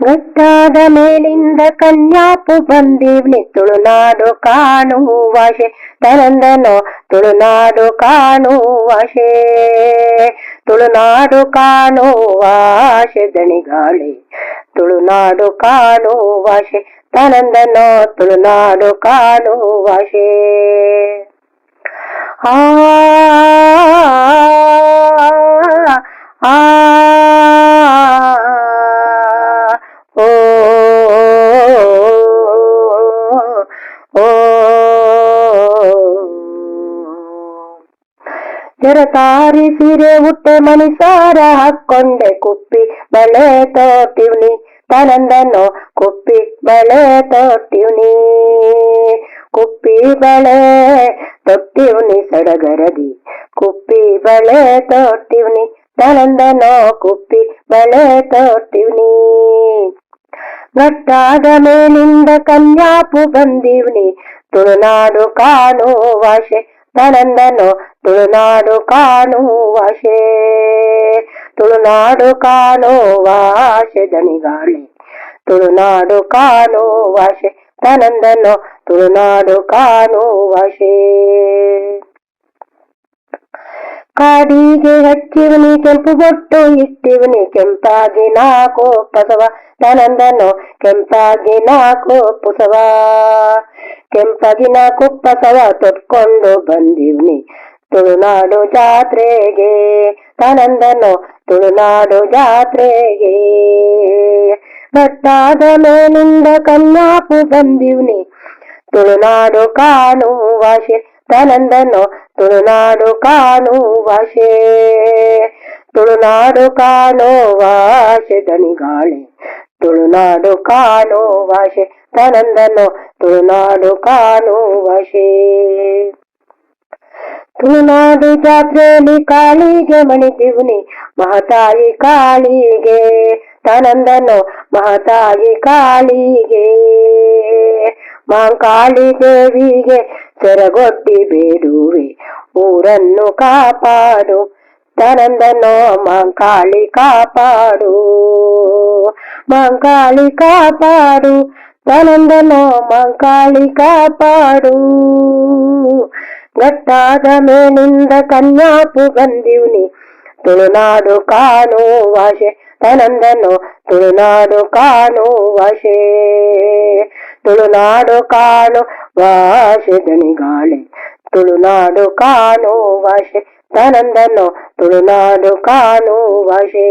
ಗಟ್ಟಾದ ಮೇಲಿಂದ ಕನ್ಯಾಪು ಬಂದೀವ್ನಿ ತುಳುನಾಡು ಕಾಣುವಾಶೆ ತನಂದನೋ ತುಳುನಾಡು ಕಾಣುವಾಶೆ ತುಳುನಾಡು ಕಾಣುವಾಶೆ ದಣಿಗಾಳಿ ತುಳುನಾಡು ಕಾಣುವಾಶೆ ತನಂದನೋ ತುಳುನಾಡು ಕಾಣುವಾಶೆ ಆ ಆ ಜರತಾರಿ ಸೀರೆ ಉಟ್ಟೆ ಮಣಿಸಾರ ಹಾಕೊಂಡೆ ಕುಪ್ಪಿ ಬಳೆ ತೋಟಿವ್ನಿ ತನಂದನೋ ಕುಪ್ಪಿ ಬಳೆ ತೋಟಿವ್ನಿ ಕುಪ್ಪಿ ಬಳೆ ತೊಟ್ಟಿವ್ನಿ ಸಡಗರದಿ. ಕುಪ್ಪಿ ಬಳೆ ತೋಟಿವ್ನಿ ತನಂದನೋ ಕುಪ್ಪಿ ಬಳೆ ತೋಟಿವ್ನಿ ಗಟ್ಟಾದ ಮೇಲಿಂದ ಕನ್ಯಾಪು ಬಂದೀವ್ನಿ ತುಳುನಾಡು ಕಾಣು ವಾಶೆ ತನಂದನೋ ತುಳುನಾಡು ಕಾಣು ವಾಶೆ ತುಳುನಾಡು ಕಾಣು ವಾಶೆ ದಣಿಗಾಳಿ ತುಳುನಾಡು ಕಾಣು ವಾಶೆ ತನಂದನೋ ತುಳುನಾಡು ಕಾಣು ವಾಶೆ ಕಾಡಿಗೆ ಹಚ್ಚಿವನಿ ಕೆಂಪು ಬೊಟ್ಟು, ಇಟ್ಟಿವನಿ ಕೆಂಪಾಗಿ ನಾಕೋ ಪಸವ ತನಂದನೋ ಕೆಂಪಾಗಿ ನಾಕೋ ಪುಸವ ಕೆಂಪಾಗಿ ನಾಕು ಪಸವ ತೊಟ್ಕೊಂಡು ಬಂದಿವ್ನಿ ತುಳುನಾಡು ಜಾತ್ರೆಗೆ. ತನಂದನೋ ತುಳುನಾಡು ಜಾತ್ರೆಗೆ. ಭಟ್ಟಾದ ಮೇಲಿಂದ ಕಲ್ಲಾಪು ಬಂದಿವ್ನಿ ತುಳುನಾಡು ಕಾಣುವ ತನಂದನೋ. ತುಳುನಾಡು ಕಾಣು ವಾಶೆ ತುಳುನಾಡು ಕಾಣೋ ವಾಶೆ ದಣಿಗಾಳಿ. ತುಳುನಾಡು ಕಾನೋ ವಾಶೆ ತನಂದನೋ. ತುಳುನಾಡು ಕಾಣೋ ವಾಶೆ ತುಳುನಾಡು ಜಾತ್ರೆಯಲ್ಲಿ ಕಾಳಿಗೆ ಮಣಿದಿವುನಿ. ಮಹತಾಯಿ ಕಾಳಿಗೆ ತನಂದನೋ. ಮಹತಾಯಿ ಕಾಳಿಗೆ ಮಾಂಕಾಳಿ ದೇವಿಗೆ ಸೆರಗೊಡ್ಡಿ ಬೇಡುವೆ ಊರನ್ನು ಕಾಪಾಡು, ತನಂದನೋ ಮಂಕಾಳಿ ಕಾಪಾಡು. ಮಾಂಕಾಳಿ ಕಾಪಾಡು, ತನಂದನೋ ಮಂಕಾಳಿ ಕಾಪಾಡು. ಗಟ್ಟಾದ ಮೇಲಿಂದ ಕನ್ಯಾಪು ಬಂದಿವ್ನಿ, ತುಳುನಾಡು ಕಾನು ವಾಶೆ. ತನಂದನು, ತುಳುನಾಡು ಕಾನು ವಾಶೆ. ತುಳುನಾಡು ಕಾಣು ವಾಶೆ ದಣಿಗಾಳಿ ತುಳುನಾಡು ಕಾಣು ವಾಶೆ ತನಂದನೋ ತುಳುನಾಡು ಕಾಣು ವಾಶೆ